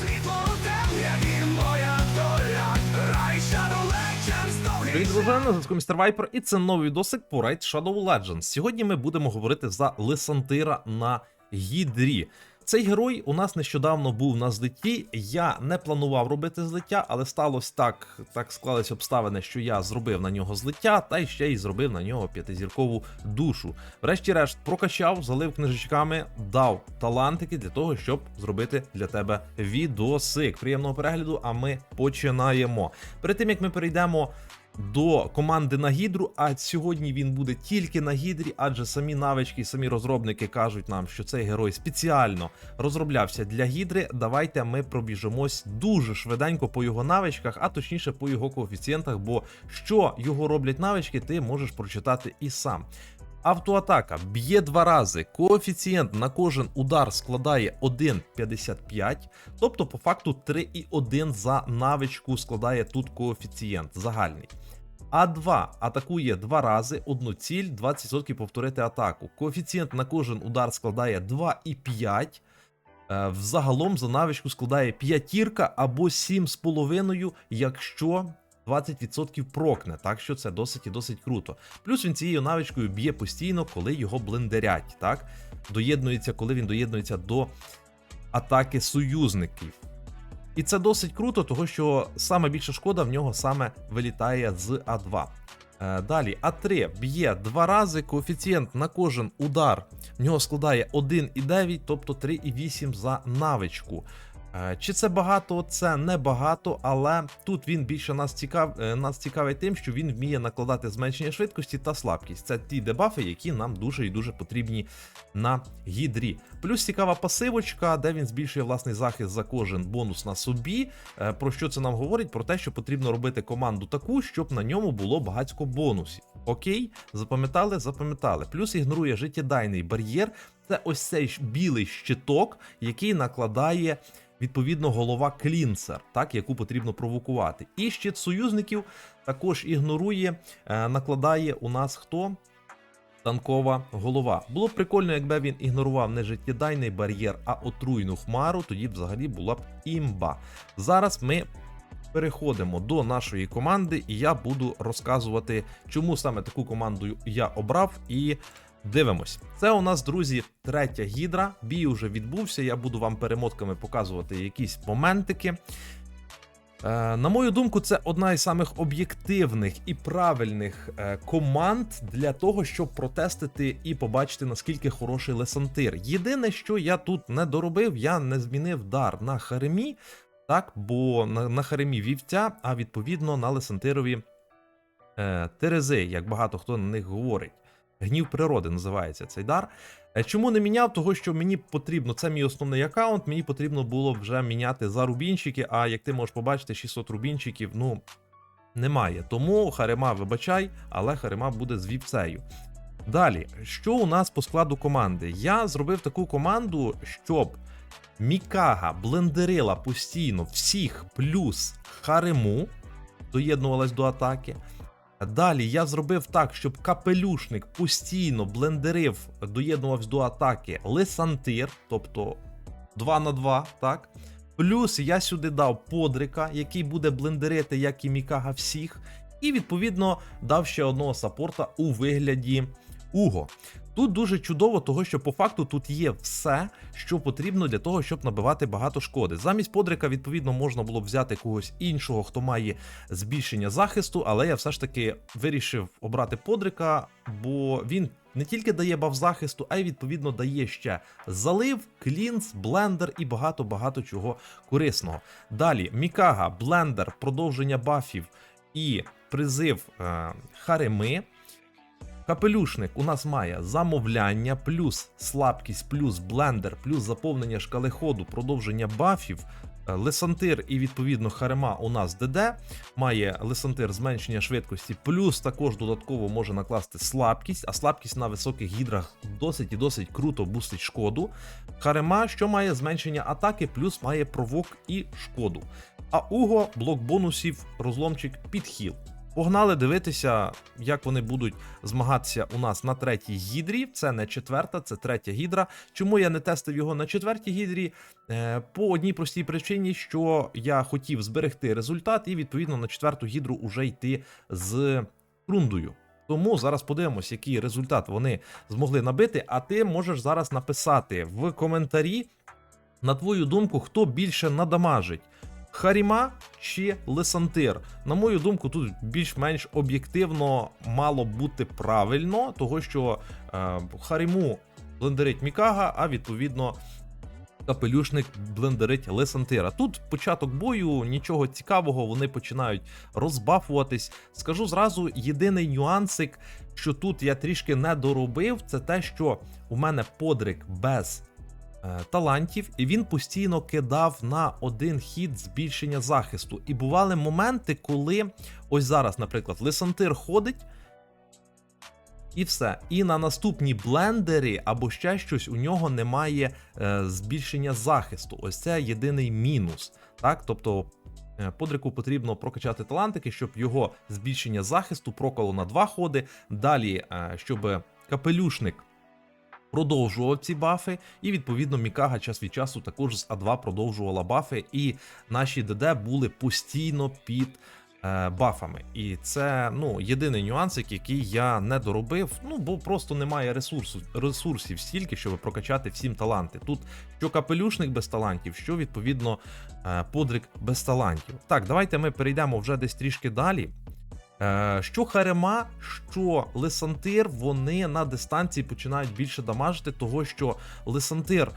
Світло у темряві моя доля. Рай Shadow Legends Привіт, дружина, зв'язку Містер Вайпер, і це новий досик по Raid Shadow Legends. Сьогодні ми будемо говорити за Лисантира на Гідрі. Цей герой у нас нещодавно був на злитті. Я не планував робити злиття, але сталося так, так склались обставини, що я зробив на нього злиття, та й ще й зробив на нього п'ятизіркову душу. Врешті-решт прокачав, залив книжечками, дав талантики для того, щоб зробити для тебе відосик. Приємного перегляду, а ми починаємо. Перед тим як ми перейдемо до команди на гідру. А сьогодні він буде тільки на гідрі, адже самі навички, самі розробники кажуть нам, що цей герой спеціально розроблявся для гідри. Давайте ми пробіжимось дуже швиденько по його навичках, а точніше по його коефіцієнтах. Бо що його роблять навички, ти можеш прочитати і сам. Автоатака б'є два рази. Коефіцієнт на кожен удар складає 1,55. Тобто, по факту 3,1 за навичку складає тут коефіцієнт загальний. А2 атакує два рази, одну ціль, 20% повторити атаку. Коефіцієнт на кожен удар складає 2,5. Е, Взагалом за навичку складає п'ятірка або 7,5, якщо 20% прокне, так що це досить і досить круто. Плюс він цією навичкою б'є постійно, коли його блендерять, так? Доєднується, коли він доєднується до атаки союзників. І це досить круто, тому що саме більша шкода в нього саме вилітає з А2. Е, Далі А3 б'є два рази, коефіцієнт на кожен удар в нього складає 1,9, тобто 3,8 за навичку. Е, Чи це багато? Це не багато, але тут він більше нас цікав, е, нас цікавить тим, що він вміє накладати зменшення швидкості та слабкість. Це ті дебафи, які нам дуже і дуже потрібні на гідрі. Плюс цікава пасивочка, де він збільшує власний захист за кожен бонус на собі. Е, Про що це нам говорить? Про те, що потрібно робити команду таку, щоб на ньому було багатько бонусів. Окей, запам'ятали, запам'ятали. Плюс ігнорує життєдайний бар'єр. Це ось цей білий щиток, який накладає відповідно голова клінсер, так, яку потрібно провокувати. І щит союзників також ігнорує, е, накладає у нас хто? Танкова голова. Було б прикольно, якби він ігнорував не життєдайний бар'єр, а отруйну хмару, тоді взагалі була б імба. Зараз ми переходимо до нашої команди, і я буду розказувати, чому саме таку команду я обрав. І дивимось. Це у нас, друзі, третя гідра. Бій уже відбувся. Я буду вам перемотками показувати якісь моментики. Е, На мою думку, це одна із самих об'єктивних і правильних е, команд для того, щоб протестити і побачити, наскільки хороший лесантир. Єдине, що я тут не доробив, я не змінив дар на харемі, так, бо на, на харемі вівця, а відповідно на лесантирові е, терези, як багато хто на них говорить. Гнів природи називається цей дар. Е, Чому не міняв? Того, що мені потрібно, це мій основний аккаунт, мені потрібно було вже міняти за рубінчики, а як ти можеш побачити, 600 рубінчиків, ну, немає. Тому Харема вибачай, але Харема буде з вівцею. Далі, що у нас по складу команди? Я зробив таку команду, щоб Мікага блендерила постійно всіх плюс Харему, доєднувалась до атаки. Далі я зробив так, щоб капелюшник постійно блендерив, доєднувався до атаки Лесантир, тобто 2 на 2, так? Плюс я сюди дав подрика, який буде блендерити, як і Мікага всіх. І відповідно дав ще одного саппорта у вигляді Уго. Тут дуже чудово, того що по факту тут є все, що потрібно для того, щоб набивати багато шкоди. Замість подрика, відповідно, можна було взяти когось іншого, хто має збільшення захисту, але я все ж таки вирішив обрати подрика, бо він не тільки дає баф захисту, а й відповідно дає ще залив, клінс, блендер і багато-багато чого корисного. Далі Мікага, блендер, продовження бафів і призив е, Хареми. Капелюшник у нас має замовляння, плюс слабкість, плюс блендер, плюс заповнення шкали ходу, продовження бафів. Е, Лесантир і відповідно Харема у нас ДД. Має лесантир зменшення швидкості, плюс також додатково може накласти слабкість, а слабкість на високих гідрах досить і досить круто бустить шкоду. Харема, що має зменшення атаки, плюс має провок і шкоду. А Уго блок бонусів, розломчик підхіл. Погнали дивитися, як вони будуть змагатися у нас на третій гідрі. Це не четверта, це третя гідра. Чому я не тестив його на четвертій гідрі? Е, По одній простій причині, що я хотів зберегти результат і відповідно на четверту гідру уже йти з рундою. Тому зараз подивимось, який результат вони змогли набити. А ти можеш зараз написати в коментарі, на твою думку, хто більше надамажить. Харіма чи Лесантир? На мою думку, тут більш-менш об'єктивно мало бути правильно, того що е, Харіму блендерить Мікага, а відповідно капелюшник блендерить Лесантира. Тут початок бою, нічого цікавого, вони починають розбафуватись. Скажу зразу, єдиний нюансик, що тут я трішки не доробив, це те, що у мене подрик без талантів, і він постійно кидав на один хід збільшення захисту. І бували моменти, коли ось зараз, наприклад, Лесантир ходить. І все. І на наступні блендери або ще щось у нього немає е, збільшення захисту. Ось це єдиний мінус. Так, тобто. е, Подрику потрібно прокачати талантики, щоб його збільшення захисту прокало на два ходи. Далі, е, щоб капелюшник продовжував ці бафи, і відповідно Мікага час від часу також з А2 продовжувала бафи, і наші ДД були постійно під е, бафами. І це ну єдиний нюансик, який я не доробив. Ну бо просто немає ресурсу, ресурсів стільки, щоб прокачати всім таланти. Тут що капелюшник без талантів, що відповідно е, подрик без талантів. Так, давайте ми перейдемо вже десь трішки далі. Е, Що Харема, що Лесантир, вони на дистанції починають більше дамажити, того що Лесантир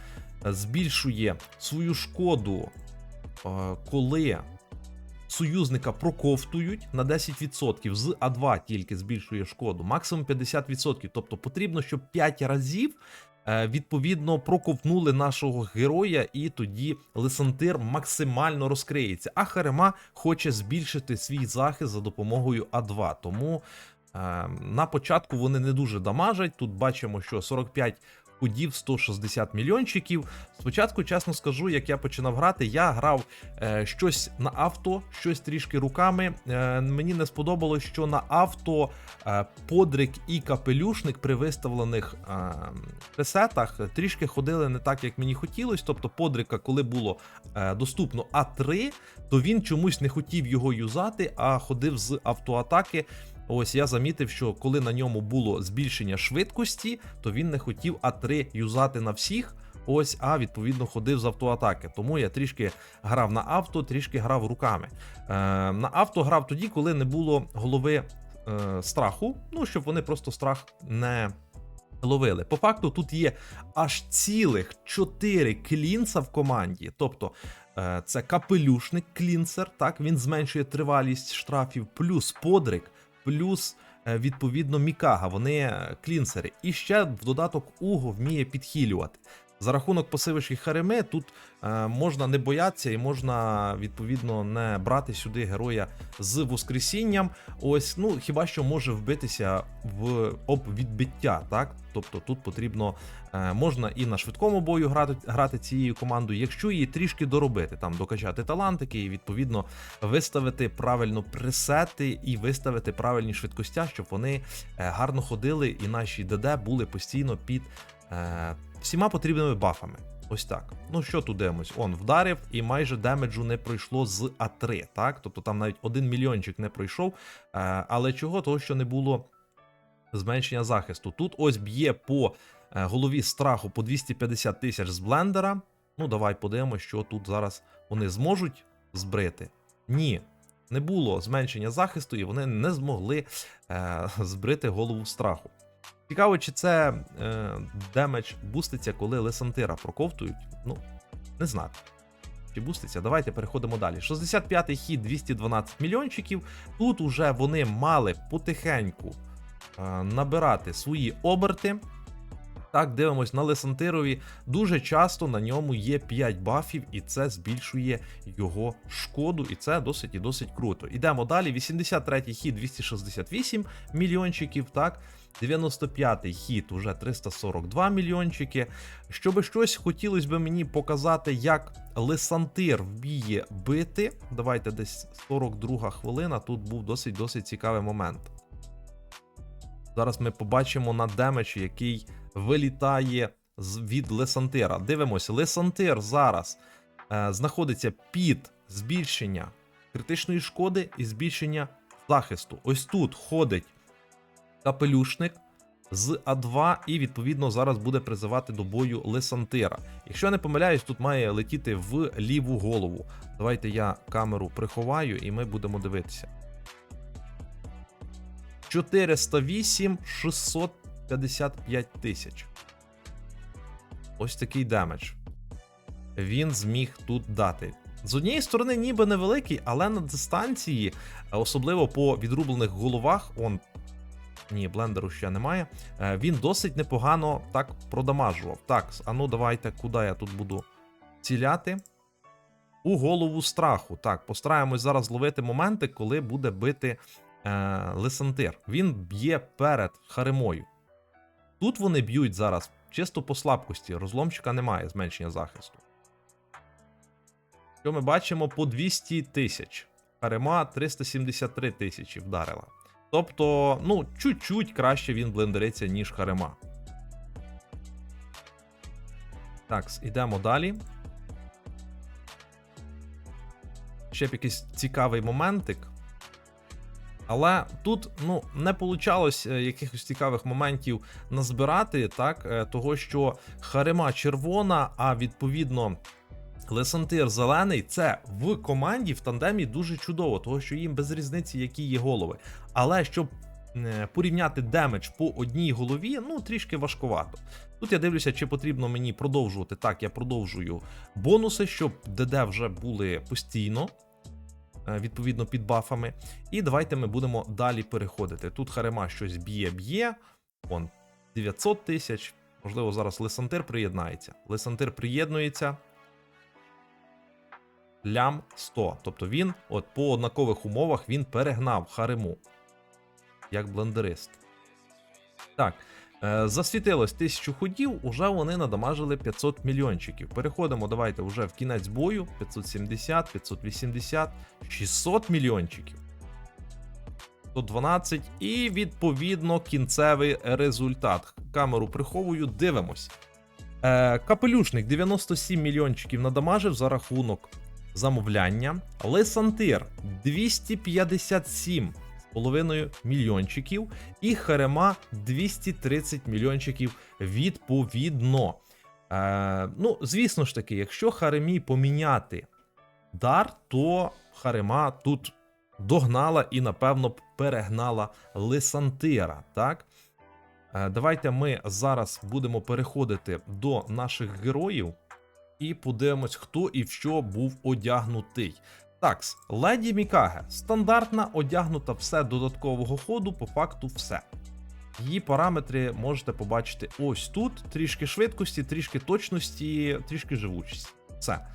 е, збільшує свою шкоду, е, коли союзника проковтують на 10%, з А2 тільки збільшує шкоду, максимум 50%. Тобто потрібно, щоб 5 разів. Е, Відповідно, проковтнули нашого героя, і тоді Лесантир максимально розкриється. А Харема хоче збільшити свій захист за допомогою А2. Тому е, на початку вони не дуже дамажать. Тут бачимо, що 45 ходів, 160 мільйончиків. Спочатку, чесно скажу, як я починав грати, я грав е, щось на авто, щось трішки руками. Е, мені не сподобалось, що на авто е, подрик і капелюшник при виставлених е, пресетах трішки ходили не так, як мені хотілося. Тобто, подрика, коли було е, доступно А3, то він чомусь не хотів його юзати, а ходив з автоатаки. Ось я замітив, що коли на ньому було збільшення швидкості, то він не хотів А3 юзати на всіх. Ось, а відповідно ходив з автоатаки. Тому я трішки грав на авто, трішки грав руками. Е, на авто грав тоді, коли не було голови е, страху. Ну, щоб вони просто страх не ловили. По факту, тут є аж цілих 4 клінца в команді. Тобто е, це капелюшник клінцер, так він зменшує тривалість штрафів, плюс подрик, плюс. е, Відповідно, Мікага, вони е, клінсери. І ще в додаток Уго вміє підхилювати. За рахунок пасивишки Хареми тут е, можна не боятися і можна відповідно не брати сюди героя з воскресінням. Ось, ну хіба що може вбитися в об відбиття, так? Тобто тут потрібно е, можна і на швидкому бою грати, грати цією командою, якщо її трішки доробити, там докачати талантики і відповідно виставити правильно пресети і виставити правильні швидкостя, щоб вони е, гарно ходили, і наші ДД були постійно під е, всіма потрібними бафами. Ось так. Ну що тут дивимось? Он вдарив, і майже демеджу не пройшло з А3, так? Тобто там навіть один мільйончик не пройшов. Е, але чого? Того, що не було зменшення захисту. Тут ось б'є по е, голові страху по 250 тисяч з блендера. Ну, давай подивимося, що тут зараз вони зможуть збрити. Ні, не було зменшення захисту, і вони не змогли е, збрити голову страху. Цікаво, чи це е, демедж буститься, коли лесантира проковтують. Ну, не знати. Чи буститься? Давайте переходимо далі. 65-й хід 212 мільйончиків. Тут уже вони мали потихеньку е, набирати свої оберти. Так, дивимось на Лесантирові. Дуже часто на ньому є 5 бафів, і це збільшує його шкоду, і це досить і досить круто. Ідемо далі. 83-й хід 268 мільйончиків. Так, 95-й хід уже 342 мільйончики. Щоби щось хотілося б мені показати, як Лесантир вміє бити. Давайте десь 42 хвилина. Тут був досить досить цікавий момент. Зараз ми побачимо на демеджі, який вилітає від Лесантира. Дивимося, Лесантир зараз е, знаходиться під збільшення критичної шкоди і збільшення захисту. Ось тут ходить капелюшник з А2, і відповідно зараз буде призивати до бою Лесантира. Якщо я не помиляюсь, тут має летіти в ліву голову. Давайте я камеру приховаю і ми будемо дивитися. 408 655 тисяч. Ось такий демедж. Він зміг тут дати. З однієї сторони, ніби невеликий, але на дистанції, особливо по відрублених головах, он. Ні, блендеру ще немає. е, Він досить непогано так продамажував. Так, а ну давайте, куди я тут буду ціляти. У голову страху. Так, постараємось зараз ловити моменти, коли буде бити е, Лесантир. Він б'є перед Харемою. Тут вони б'ють зараз чисто по слабкості. Розломчика немає зменшення захисту. Що ми бачимо по 200 тисяч. Харема 373 тисячі вдарила. Тобто, ну, чуть-чуть краще він блендериться, ніж Харема. Так, ідемо далі. Ще б якийсь цікавий моментик. Але тут ну, не вийшло якихось цікавих моментів назбирати, так, е, того що Харема червона, а відповідно Лесантир зелений це в команді в тандемі дуже чудово, того що їм без різниці, які є голови. Але щоб е, порівняти демедж по одній голові, ну трішки важкувато. Тут я дивлюся, чи потрібно мені продовжувати. Так, я продовжую бонуси, щоб ДД вже були постійно. е, Відповідно, під бафами. І давайте ми будемо далі переходити. Тут Харема щось б'є-б'є. Он 900 тисяч. Можливо, зараз Лесантир приєднається. Лесантир приєднується лям 100. Тобто він, от по однакових умовах, він перегнав Хариму. Як блендерист. Так. е, Засвітилось 1000 ходів, уже вони надамажили 500 мільйончиків. Переходимо, давайте вже в кінець бою: 570, 580, 600 мільйончиків. 112 і відповідно кінцевий результат. Камеру приховую, дивимось. Е, капелюшник 97 мільйончиків надамажив за рахунок замовляння. Лесантир 257 половиною мільйончиків. І Харема 230 мільйончиків відповідно. Е, ну, звісно ж таки, якщо Харемі поміняти дар, то Харема тут догнала і, напевно, перегнала Лесантира. Так? Е, Давайте ми зараз будемо переходити до наших героїв і подивимось, хто і в що був одягнутий. Такс, леді Мікаге, стандартна, одягнута все додаткового ходу, по факту все. Її параметри можете побачити ось тут: трішки швидкості, трішки точності, трішки живучості. Все.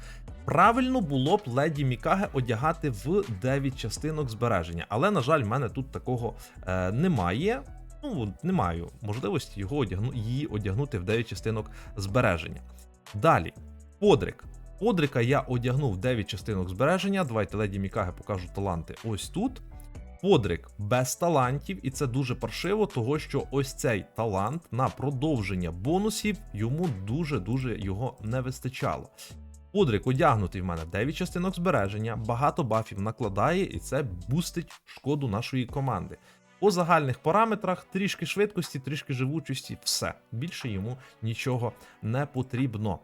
Правильно було б леді Мікаге одягати в 9 частинок збереження, але, на жаль, в мене тут такого е, немає. Ну, не маю можливості його одягну, її одягнути в 9 частинок збереження. Далі, Подрик. Подрика я одягнув 9 частинок збереження. Давайте леді Мікаге покажу таланти ось тут. Подрик без талантів, і це дуже паршиво, того що ось цей талант на продовження бонусів йому дуже-дуже його не вистачало. Подрик одягнутий в мене 9 частинок збереження, багато бафів накладає, і це бустить шкоду нашої команди. По загальних параметрах трішки швидкості, трішки живучості, все. Більше йому нічого не потрібно.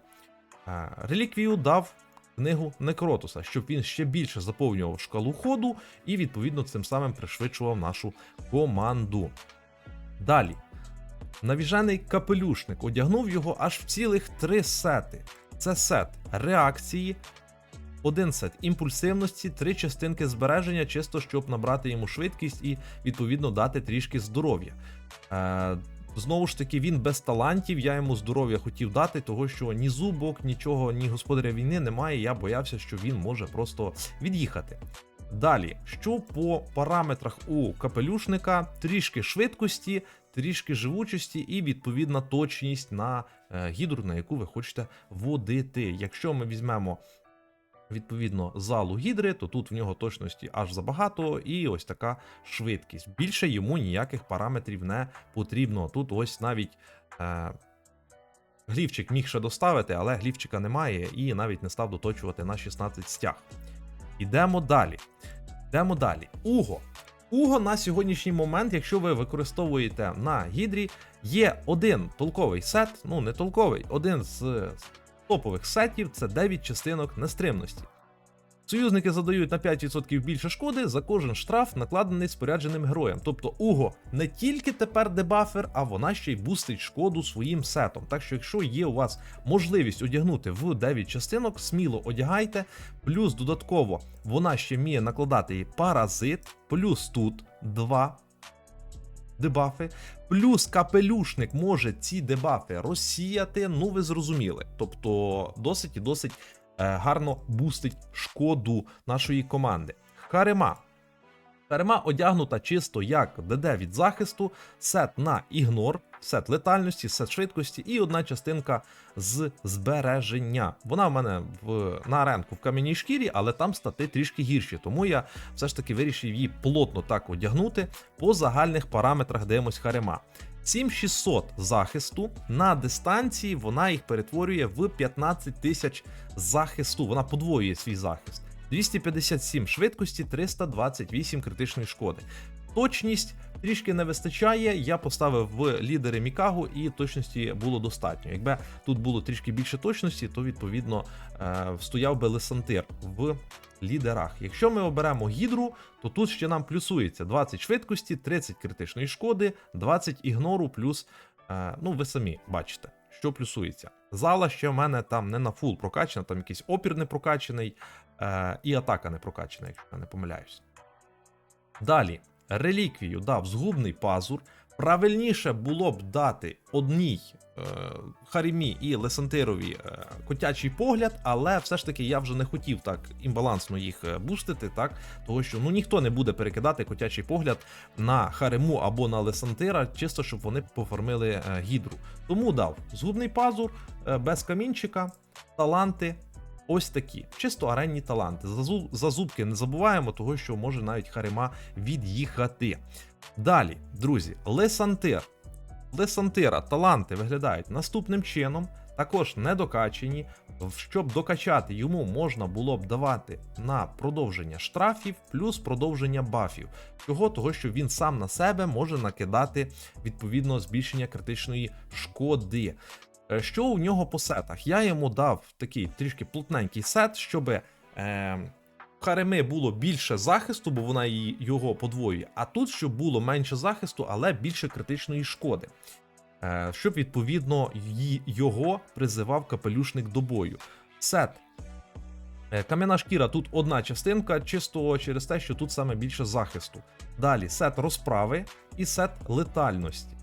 Е, Реліквію дав книгу Некротуса, щоб він ще більше заповнював шкалу ходу і, відповідно, цим самим пришвидшував нашу команду. Далі. Навіжений капелюшник одягнув його аж в цілих три сети. Це сет реакції, один сет імпульсивності, три частинки збереження, чисто щоб набрати йому швидкість і відповідно дати трішки здоров'я. Знову ж таки, він без талантів. Я йому здоров'я хотів дати, того що ні зубок, нічого, ні господаря війни немає. Я боявся, що він може просто від'їхати. Далі, що по параметрах у капелюшника, трішки швидкості, трішки живучості і відповідна точність на е, гідру, на яку ви хочете водити. Якщо ми візьмемо відповідно залу гідри, то тут в нього точності аж забагато, і ось така швидкість. Більше йому ніяких параметрів не потрібно. Тут ось навіть. Е, Глівчик міг ще доставити, але глівчика немає і навіть не став доточувати на 16 стяг. Ідемо далі. Йдемо далі. Уго. Уго на сьогоднішній момент, якщо ви використовуєте на гідрі, є один толковий сет, ну не толковий, один з топових сетів це 9 частинок нестримності. Союзники задають на 5% більше шкоди за кожен штраф, накладений спорядженим героєм. Тобто Уго не тільки тепер дебафер, а вона ще й бустить шкоду своїм сетом. Так що, якщо є у вас можливість одягнути в 9 частинок, сміло одягайте. Плюс додатково вона ще вміє накладати і паразит, плюс тут 2 дебафи. Плюс капелюшник може ці дебафи розсіяти. Ну, ви зрозуміли. Тобто досить і досить е, гарно бустить шкоду нашої команди. Харема. Харема одягнута чисто як ДД від захисту, сет на ігнор, сет летальності, сет швидкості і одна частинка з збереження. Вона в мене в, на ренку в кам'яній шкірі, але там стати трішки гірші. Тому я все ж таки вирішив її плотно так одягнути. По загальних параметрах дивимось Харема. 7600 захисту на дистанції вона їх перетворює в 15 тисяч захисту. Вона подвоює свій захист. 257 швидкості, 328 критичної шкоди. Точність трішки не вистачає. Я поставив в лідери Мікагу, і точності було достатньо. Якби тут було трішки більше точності, то відповідно е, стояв би Лесантир в лідерах. Якщо ми оберемо гідру, то тут ще нам плюсується 20 швидкості, 30 критичної шкоди, 20 ігнору, плюс, е, ну ви самі бачите, що плюсується. Зала ще в мене там не на фул прокачана, там якийсь опір не прокачаний, е, і атака не прокачана, якщо я не помиляюсь. Далі, реліквію дав згубний пазур. Правильніше було б дати одній е, Харімі і Лесантирові е, котячий погляд, але все ж таки я вже не хотів так імбалансно їх е, бустити, так того що ну ніхто не буде перекидати котячий погляд на Хариму або на Лесантира, чисто щоб вони поформили е, гідру. Тому дав згубний пазур е, без камінчика, таланти. Ось такі, чисто аренні таланти. За, зу- за зубки не забуваємо, того що може навіть Харима від'їхати. Далі, друзі, Лесантир. Лесантира таланти виглядають наступним чином, також недокачені. Щоб докачати йому можна було б давати на продовження штрафів плюс продовження бафів. Чого? Того, що він сам на себе може накидати відповідно збільшення критичної шкоди. Е, Що у нього по сетах? Я йому дав такий трішки плотненький сет, щоб е, Хареми було більше захисту, бо вона її- його подвоює. А тут щоб було менше захисту, але більше критичної шкоди. Е, щоб відповідно його призивав капелюшник до бою. Сет. Е, Кам'яна шкіра тут одна частинка, чисто через те, що тут саме більше захисту. Далі сет розправи і сет летальності.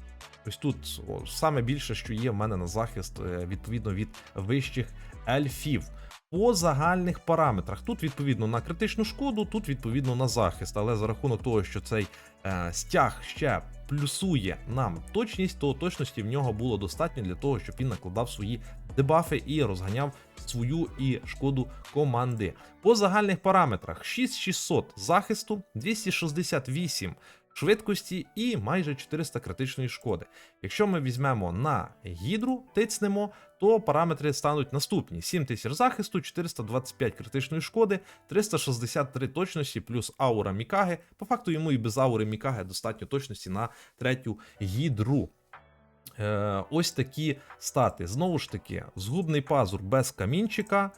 Ось тут о, саме більше, що є в мене на захист, е, відповідно від вищих ельфів. По загальних параметрах. Тут відповідно на критичну шкоду, тут відповідно на захист. Але за рахунок того, що цей е, стяг ще плюсує нам точність, то точності в нього було достатньо для того, щоб він накладав свої дебафи і розганяв свою і шкоду команди. По загальних параметрах 6600 захисту, 268 швидкості і майже 400 критичної шкоди. Якщо ми візьмемо на гідру, тицнемо, то параметри стануть наступні: 7000 захисту, 425 критичної шкоди, 363 точності, плюс аура Мікаги. По факту йому і без аури Мікаги достатньо точності на третю гідру. Е, ось такі стати. Знову ж таки, згубний пазур без камінчика.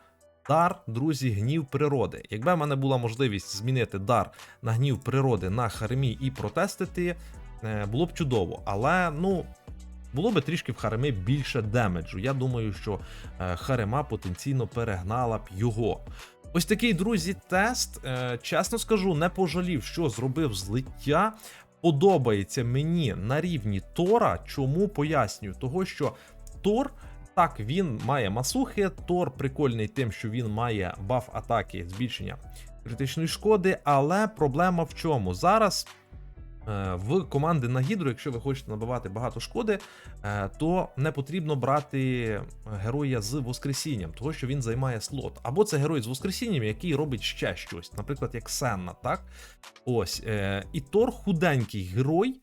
Дар, друзі, гнів природи. Якби в мене була можливість змінити дар на гнів природи на Харемі і протестити, е, було б чудово. Але ну. Було би трішки в Харемі більше демеджу. Я думаю, що е, Харема потенційно перегнала б його. Ось такий, друзі, тест. Е, чесно скажу, не пожалів, що зробив злиття. Подобається мені на рівні Тора. Чому пояснюю? Того, що Тор. Так, він має масухи. Тор прикольний тим, що він має баф атаки, збільшення критичної шкоди, але проблема в чому? Зараз е, в команди на гідру, якщо ви хочете набивати багато шкоди, е, то не потрібно брати героя з Воскресінням, того що він займає слот. Або це герой з Воскресінням, який робить ще щось, наприклад, як Сенна, так? Ось. е, І Тор худенький герой.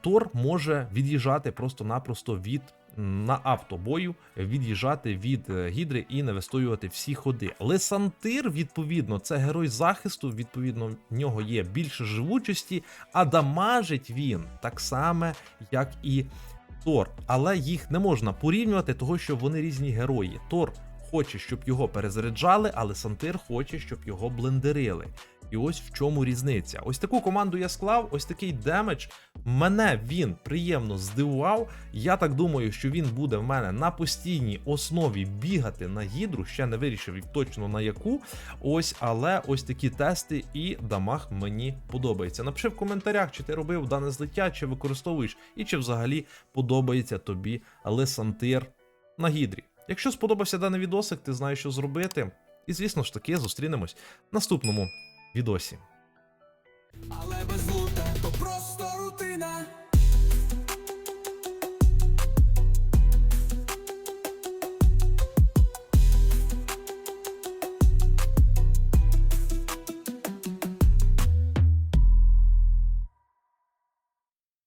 Тор може від'їжджати просто-напросто від на автобою, від'їжджати від е, гідри і не вистоювати всі ходи. Лесантир, відповідно, це герой захисту. Відповідно, в нього є більше живучості, а дамажить він так само, як і Тор. Але їх не можна порівнювати, того що вони різні герої. Тор хоче, щоб його перезаряджали, а Лесантир хоче, щоб його блендерили. І ось в чому різниця. Ось таку команду я склав, ось такий демедж. Мене він приємно здивував. Я так думаю, що він буде в мене на постійній основі бігати на гідру. Ще не вирішив точно на яку. Ось, але ось такі тести і дамаг мені подобається. Напиши в коментарях, чи ти робив дане злиття, чи використовуєш, і чи взагалі подобається тобі Лесантир на гідрі. Якщо сподобався даний відосик, ти знаєш, що зробити. І звісно ж таки, зустрінемось в наступному відосі. Але без